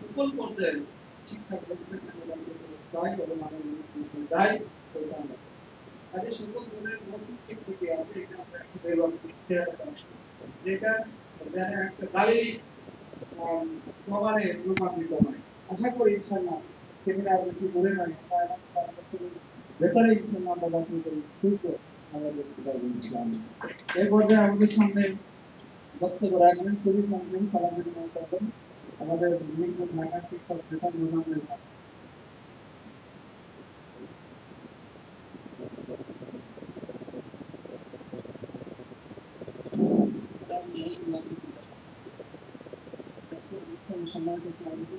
সকল পর্যায়ে শিক্ষা দায় তাদের সকল ধরনের নৈতিক থেকে আছে এখানে আমরা একটা যেটা যেন একটা গালি সবারে রূপান্তরিত আশা করি ইনশাল্লাহ আপনি কি বাকি করি আমরা দেখতে পারব ইনশাল্লাহ এই পর্যায়ে আমাদের সামনে বক্তব্য রাখবেন খুবই সংক্ষেপ সালামের করবেন আমাদের বিভিন্ন ঢাকা শিক্ষক নেতা মোহাম্মদ সম্মানিত সভাপতি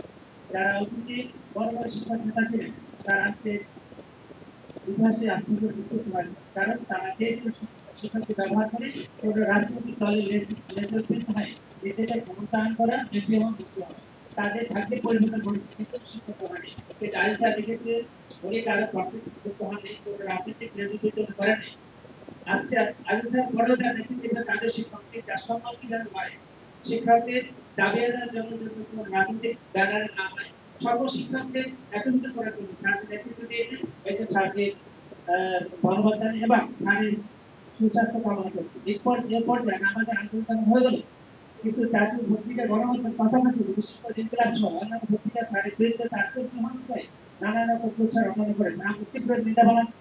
যারা অতীতে বড় বড় শিক্ষক নেতা ছিলেন তারা আজকে ইতিহাসে আত্মীয় যুক্ত পারেন। কারণ তারা চেয়েছিল শিক্ষাকে ব্যবহার করে ওটা রাজনৈতিক দলের নেতৃত্ব হয় এটাকে ক্ষমতায়ন করা বেশি এবং হবে। তাদের পরিবর্তন করেছে কিন্তু শিক্ষক হয়নি এটা আইসা দেখেছে উনি কারও প্রফিট করতে হয়নি রাজনৈতিক নেতৃত্ব করেন আজকে আলোচনা করা যায় দেখি তাদের শিক্ষককে যার সম্মান কি যেন বাড়ে শিক্ষকদের দাবি আদায়ের জন্য না সর্বশিক্ষককে একত্রিত করার জন্য নেতৃত্ব যে এবং সুস্বাস্থ্য কামনা এরপর এরপর যান আমাদের আন্দোলন হয়ে গেল। কিন্তু গণহত্যার পাশাপাশি অন্যান্য বিরুদ্ধে নানা রকম প্রচার করে তীব্র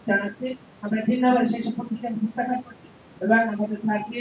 জানাচ্ছি। আমরা ভিন্নভাবে সেই সব পত্রিকা প্রত্যাখ্যান করছি। এবং আমাদের স্যারকে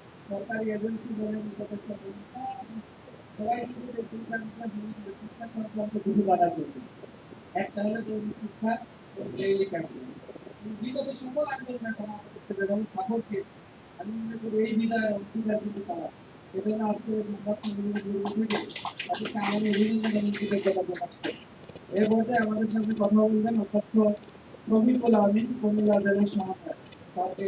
সরকারি এজেন্সি বলেন সবাই কিন্তু শিক্ষা কিছু বাধা করবে একটা শিক্ষা বিগত সকল আন্দোলনের যেমন সাপোর্টকে আমি মনে করি এই অঙ্গীকার কিন্তু তারা। এজন্য আজকে আমাদের এবং সাথে কথা বলবেন অধ্যক্ষ রফিকুল আমিন জেলার সমাচার। তাকে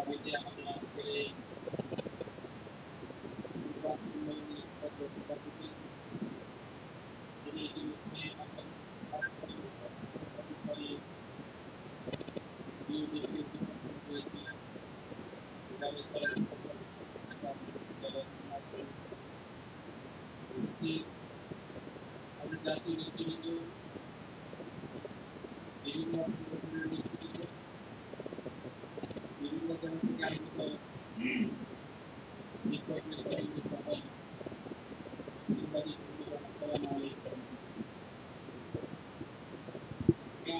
সারাদিন না করার জাতীয় নেতৃবৃন্দ বিভিন্ন বিভিন্ন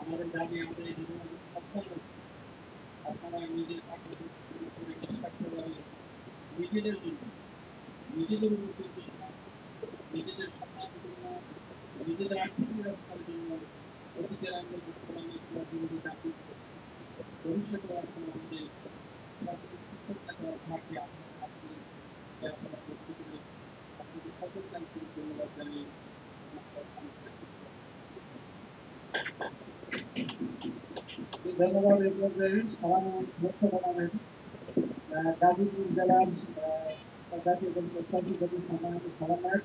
আমাদের দাবি আমাদের এই জীবন নিজের নিজেদের জন্য নিজেদের আর্থিক নিরাপত্তার জন্য অতীতের আন্দোলন সংগ্রামে ভবিষ্যতে ধন্যবাদ। লক্ষ্য গাজীপুর জেলার জাতীয় পরিষদ সভাপতি সম্মানিত সমন্বয়ক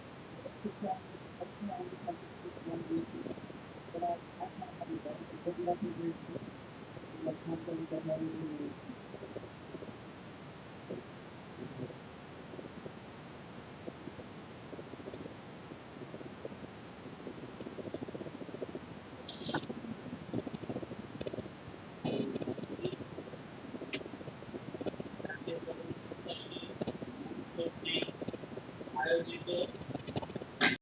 करना